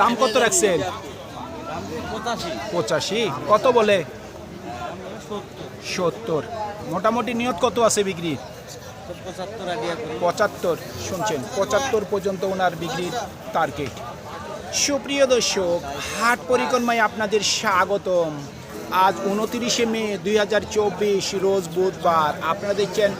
দাম কত রাখছেন? পঁচাশি। কত বলে? সত্তর। মোটামুটি নিয়ত কত আছে বিক্রি? পঁচাত্তর শুনছেন পঁচাত্তর পর্যন্ত ওনার বিক্রির টার্গেট সুপ্রিয় দর্শক হাট পরিক্রমায় আপনাদের স্বাগতম। আজ উনতিরিশে মে দুই হাজার চব্বিশ রোজ বুধবার। আপনারা দেখছেন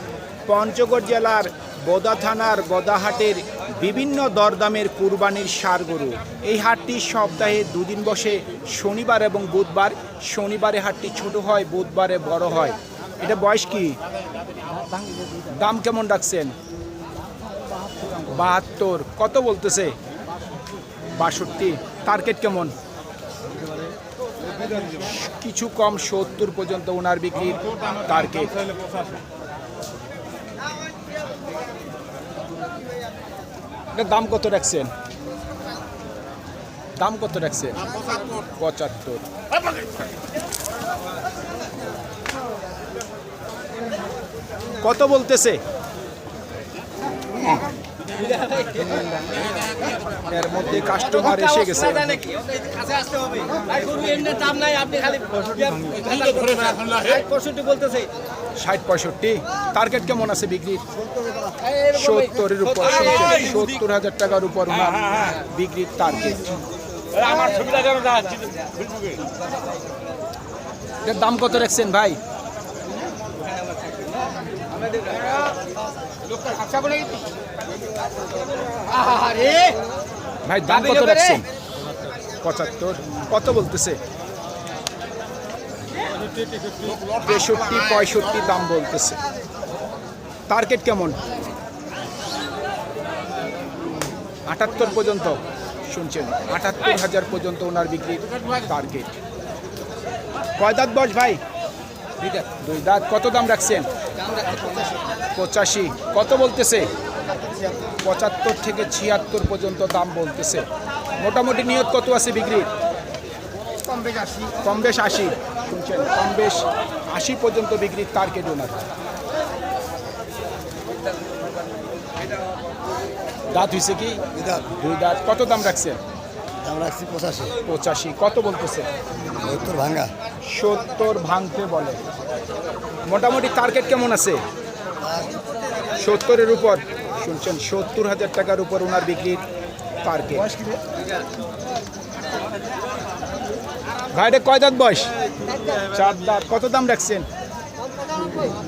পঞ্চগড় জেলার বোদা থানার গদাহাটের বিভিন্ন দরদামের কুরবানির সার গরু এই হাটটি সপ্তাহে দুদিন বসে, শনিবার এবং বুধবার। শনিবারে হাটটি ছোট হয়, বুধবারে বড় হয়। এটা বয়স কি? দাম কেমন রাখছেন? বাহাত্তর। কত বলতেছে? বাষট্টি। টার্গেট কেমন? কিছু কম সত্তর পর্যন্ত ওনার বিক্রির টার্গেট। এটার দাম কত রাখছেন? দাম কত রাখছেন? পঁচাত্তর। কত বলতেছে? এর মধ্যে কাস্টমার এসে গেছে। ষাট পঁয়ষট্টি। টার্গেট কেমন আছে বিক্রির সত্তরের উপর সত্তর হাজার টাকার উপর। ওনার বিক্রির টার্গেট আমার এটার দাম কত রাখছেন ভাই? ভাই দাম কত রাখছেন? পঁচাত্তর। কত বলতেছে? তেষট্টি পঁয়ষট্টি দাম বলতেছে। টার্গেট কেমন? আটাত্তর পর্যন্ত শুনছেন? আটাত্তর হাজার পর্যন্ত ওনার বিক্রির টার্গেট কয় দাঁত বস ভাই? দুই দাঁত। কত দাম রাখছেন? পঁচাশি। কত বলতেছে? পঁচাত্তর থেকে ছিয়াত্তর পর্যন্ত দাম বলতেছে। মোটামুটি নিয়ত কত আছে বিক্রির? কম বেশ আশি। শুনছেন কম বেশ আশি পর্যন্ত বিক্রির টার্গেট ওনার দাঁত হয়েছে কি? দুই দাঁত। কত দাম রাখছেন? দাম রাখছি পঁচাশি। পঁচাশি। কত বলতেছে? সত্তর ভাঙ্গা সত্তর ভাঙতে বলে। মোটামুটি টার্গেট কেমন আছে? সত্তরের উপর। শুনছেন সত্তর হাজার টাকার উপর ওনার বিক্রির টার্গেট ভাইটা কয় দাঁত বয়স? চার দাঁত। কত দাম রাখছেন?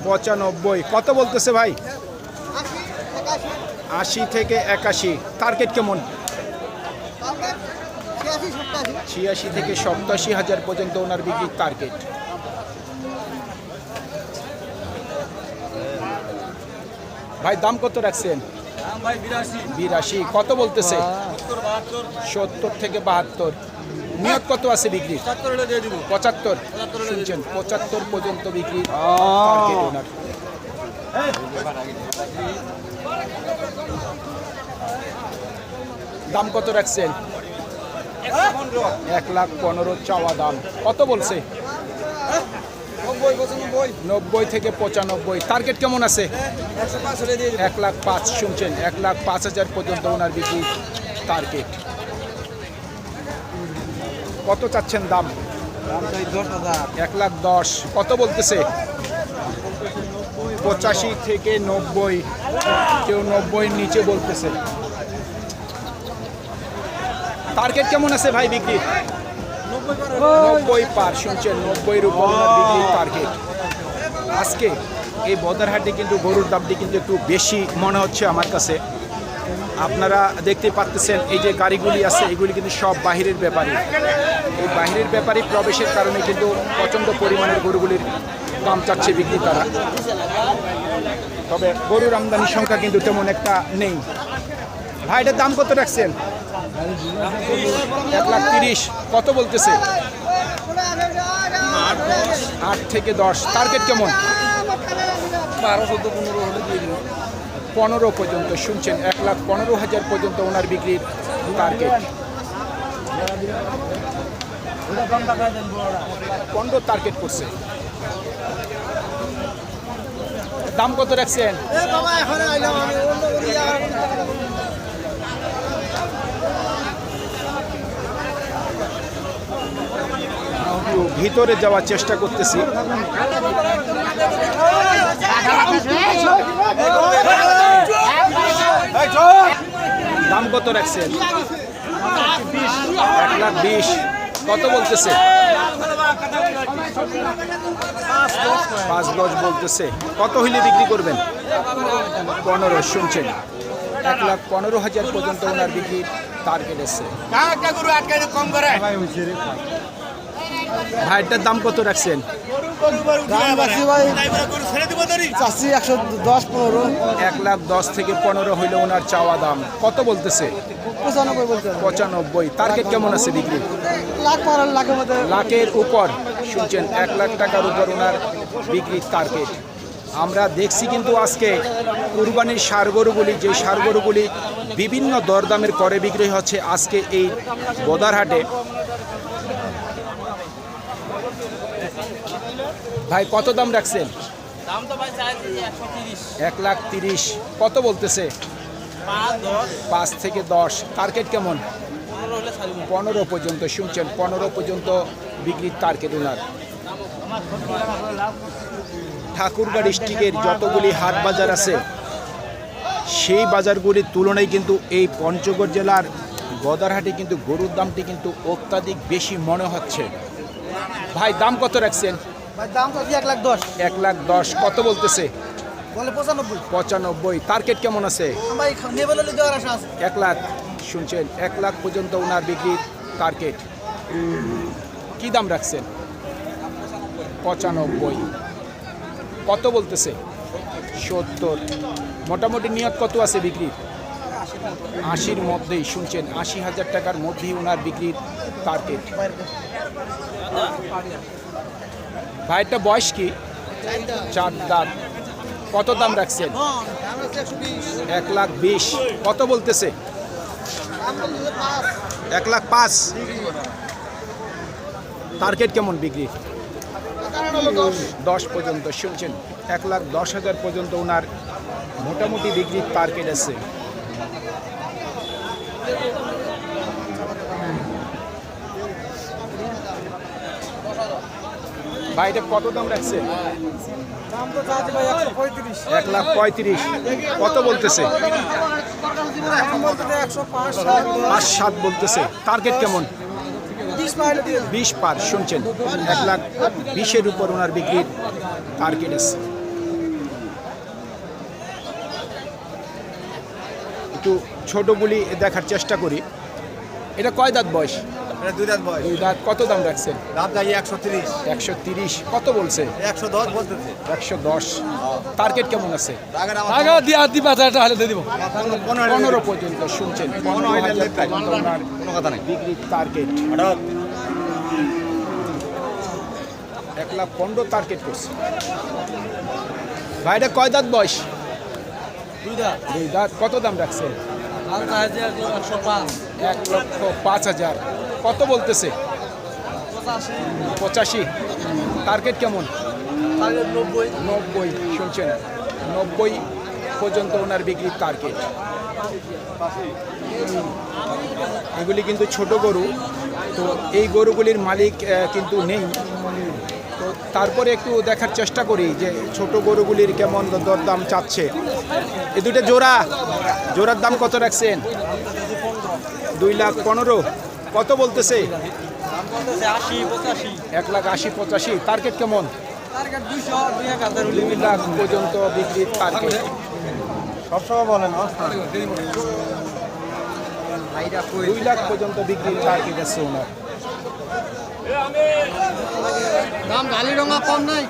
পঁচানব্বই। কত বলতেছে ভাই? আশি থেকে একাশি। টার্গেট কেমন? ছিয়াশি থেকে সপ্তাশি হাজার পর্যন্ত ওনার বিক্রির টার্গেট ভাই দাম কত রাখছেন? বিরাশি। বিরাশি। কত বলতেছে? সত্তর থেকে বাহাত্তর। নিয়ত কত আছে বিক্রি? পঁচাত্তর। শুনছেন পঁচাত্তর পর্যন্ত বিক্রি দাম কত রাখছেন? এক লাখ পনেরো চাওয়া দাম। কত বলছে? নব্বই থেকে পঁচানব্বই। টার্গেট কেমন আছে? দিব। এক লাখ পাঁচ শুনছেন এক লাখ পাঁচ হাজার পর্যন্ত ওনার বিক্রি টার্গেট কত চাচ্ছেন দাম? এক লাখ দশ। কত বলতেছে? পঁচাশি থেকে নব্বই। কেউ নব্বই নিচে বলতেছে। টার্গেট কেমন আছে ভাই বিক্রি? নব্বই পার শুনছেন? নব্বই টার্গেট আজকে এই বদারহাটে কিন্তু গরুর দামটি কিন্তু একটু বেশি মনে হচ্ছে আমার কাছে। আপনারা দেখতে পাচ্ছেন এই যে গাড়িগুলি আছে, এগুলি কিন্তু সব বাহিরের ব্যাপারী। এই বাহিরের ব্যাপারী প্রবেশের কারণে কিন্তু প্রচণ্ড পরিমাণের গরুগুলির দাম চাচ্ছে বিক্রি বিক্রেতারা। তবে গরুর আমদানির সংখ্যা কিন্তু তেমন একটা নেই। ভাই, এটার দাম কত রাখছেন? এক লাখ তিরিশ। কত বলতেছে? আট থেকে দশ। টার্গেট কেমন? বারো, চোদ্দ, পনেরো হলে দিয়ে পনেরো পর্যন্ত শুনছেন? এক লাখ পনেরো হাজার পর্যন্ত ওনার বিক্রির টার্গেট পনেরো টার্গেট করছে। দাম কত রাখছেন? ভিতরে যাওয়ার চেষ্টা করতেছি। দাম কত রাখছেন এক লাখ বিশ। কত বলতেছে? পাঁচ গজ বলতেছে। কত হইলে বিক্রি করবেন? পনেরো, শুনছেন? এক লাখ পনেরো হাজার পর্যন্ত ওনার বিক্রি টার্গেট এসছে। ভাইটার দাম কত রাখছেন? এক লাখ দশ থেকে পনেরো হইলে ওনার চাওয়া দাম। কত বলতেছে? পঁচানব্বই টার্গেট কেমন আছে বিক্রি? লাখ লাখের উপর। শুনছেন এক লাখ টাকার উপর ওনার বিক্রির টার্গেট আমরা দেখছি কিন্তু আজকে কুরবানির সার গরুগুলি যে সার গরুগুলি বিভিন্ন দরদামের করে বিক্রি হচ্ছে আজকে এই বোদারহাটে। ভাই কত দাম রাখছেন? এক লাখ তিরিশ। কত বলতেছে? পাঁচ থেকে দশ। টার্গেট কেমন? পনেরো পর্যন্ত শুনছেন পনেরো পর্যন্ত বিক্রির টার্গেট ওনার। ঠাকুরগাঁ ডিস্ট্রিক্টের যতগুলি হাট বাজার আছে সেই বাজারগুলির তুলনায় কিন্তু এই পঞ্চগড় জেলার গদারহাটে কিন্তু গরুর দামটি কিন্তু অত্যাধিক বেশি মনে হচ্ছে। ভাই দাম কত রাখছেন? দাম তো এক লাখ দশ। এক লাখ দশ কত বলতেছে? বলে পঁচানব্বই। পঁচানব্বই। টার্গেট কেমন আছে? ভাই নেবে দেওয়ার আশা আছে। এক লাখ শুনছেন এক লাখ পর্যন্ত ওনার বিক্রির টার্গেট। কি দাম রাখছেন? পঁচানব্বই। কত বলতেছে? সত্তর। মোটামুটি নিয়ত কত আছে বিক্রির আশির মধ্যেই শুনছেন আশি হাজার টাকার মধ্যেই ওনার বিক্রির টার্গেট। ভাইটা বয়স কি? চার দাম কত দাম রাখছেন? এক লাখ বিশ। কত বলতেছে? এক লাখ পাঁচ। টার্গেট কেমন বিক্রি? দশ পর্যন্ত, শুনছেন? এক লাখ দশ হাজার পর্যন্ত ওনার মোটামুটি বিক্রির টার্গেট আছে। বাইরে কত দাম ভাই পঁয়ত্রিশ। এক লাখ পঁয়ত্রিশ। কত বলতেছে? পাঁচ সাত। বলতেছে। টার্গেট কেমন? বিশ পার শুনছেন? এক লাখ বিশের উপর ওনার বিক্রির টার্গেট আছে। একটু ছোটগুলি দেখার চেষ্টা করি। এটা কয় দাঁত বয়স? এটা দুই দুই দাঁত কত দাম রাখছেন? দাম একশো তিরিশ। একশো তিরিশ। কত বলছে? একশো দশ বলতেছে। একশো দশ। টার্গেট কেমন আছে? পনেরো। পর্যন্ত শুনছেন। পনেরো হাজার কোনো কথা নাই। বিক্রির টার্গেট। এক লাখ পনেরো টার্গেট করছে। ভাইটা কয় দাঁত বয়স? দুইটা দুই দাঁত। কত দাম চাইছি এক লক্ষ পাঁচ হাজার। কত বলতেছে? পঁচাশি। টার্গেট কেমন? নব্বই নব্বই শুনছেন? নব্বই পর্যন্ত ওনার বিক্রির টার্গেট এগুলি কিন্তু ছোট গরু, তো এই গরুগুলির মালিক কিন্তু নেই। তো তারপরে একটু দেখার চেষ্টা করি যে ছোট গরুগুলির কেমন দরদাম চাচ্ছে। এই দুটো জোড়া। জোড়ার দাম কত রাখছেন? দুই লাখ পনেরো। কত বলতেছে? এক লাখ আশি পঁচাশি। টার্গেট কেমন? দুই লাখ পর্যন্ত বিক্রির টার্গেট সবসময় বলেন দুই লাখ পর্যন্ত বিক্রির টার্গেট আছে ওনার। দাম ঢালি কম নাই।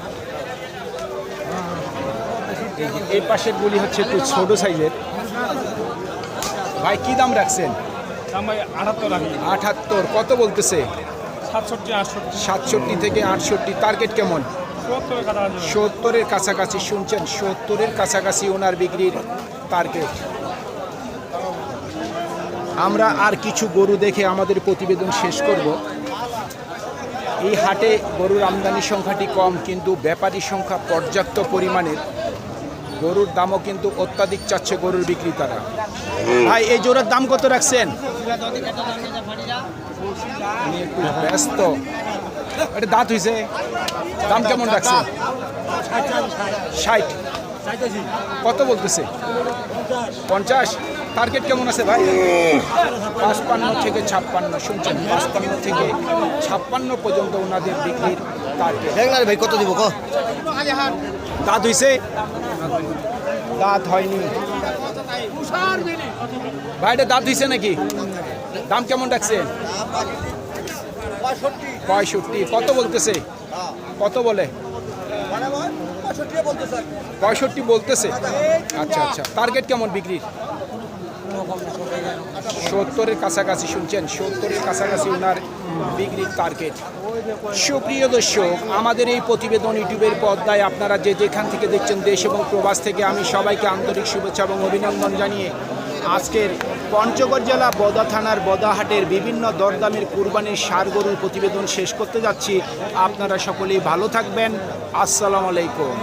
এই পাশের গুলি হচ্ছে একটু ছোট সাইজের ভাই কি দাম রাখছেন? আটাত্তর কত বলতেছে? সাতষট্টি থেকে আটষট্টি টার্গেট কেমন? সত্তরের কাছাকাছি শুনছেন? সত্তরের কাছাকাছি ওনার বিক্রির টার্গেট আমরা আর কিছু গরু দেখে আমাদের প্রতিবেদন শেষ করব। এই হাটে গরুর আমদানি সংখ্যাটি কম কিন্তু ব্যাপারী সংখ্যা পর্যাপ্ত পরিমাণের। গরুর দামও কিন্তু অত্যাধিক চাচ্ছে গরুর বিক্রেতারা। ভাই, এই জোড়ার দাম কত রাখছেন? ব্যস্ত। এটা দাঁত হয়েছে দাম কেমন রাখছে? ষাট। কত বলতেছে? পঞ্চাশ। টার্গেট কেমন আছে ভাই? পাঁচপান্ন থেকে ছাপ্পান্ন, শুনছেন? পাঁচপান্ন থেকে ছাপ্পান্ন পর্যন্ত ওনাদের বিক্রির টার্গেট ভাই, কত দিব দাঁত হইছে? দাঁত হয়নি। ভাইটা দাঁত হইছে নাকি? দাম কেমন রাখছে? পঁয়ষট্টি। কত বলতেছে? কত বলে? পঁয়ষট্টি বলতেছে? আচ্ছা আচ্ছা। টার্গেট কেমন বিক্রির? সত্তরের কাছাকাছি শুনছেন? সত্তরের কাছাকাছি ওনার বিক্রির টার্গেট সুপ্রিয় দর্শক, আমাদের এই প্রতিবেদন ইউটিউবের পর্দায় আপনারা যে যেখান থেকে দেখছেন দেশ এবং প্রবাস থেকে আমি সবাইকে আন্তরিক শুভেচ্ছা এবং অভিনন্দন জানিয়ে আজকের পঞ্চগড় জেলা বদা থানার বদাহাটের বিভিন্ন দরদামের কুরবানির সার গরুর প্রতিবেদন শেষ করতে যাচ্ছি। আপনারা সকলেই ভালো থাকবেন। আসসালামু আলাইকুম।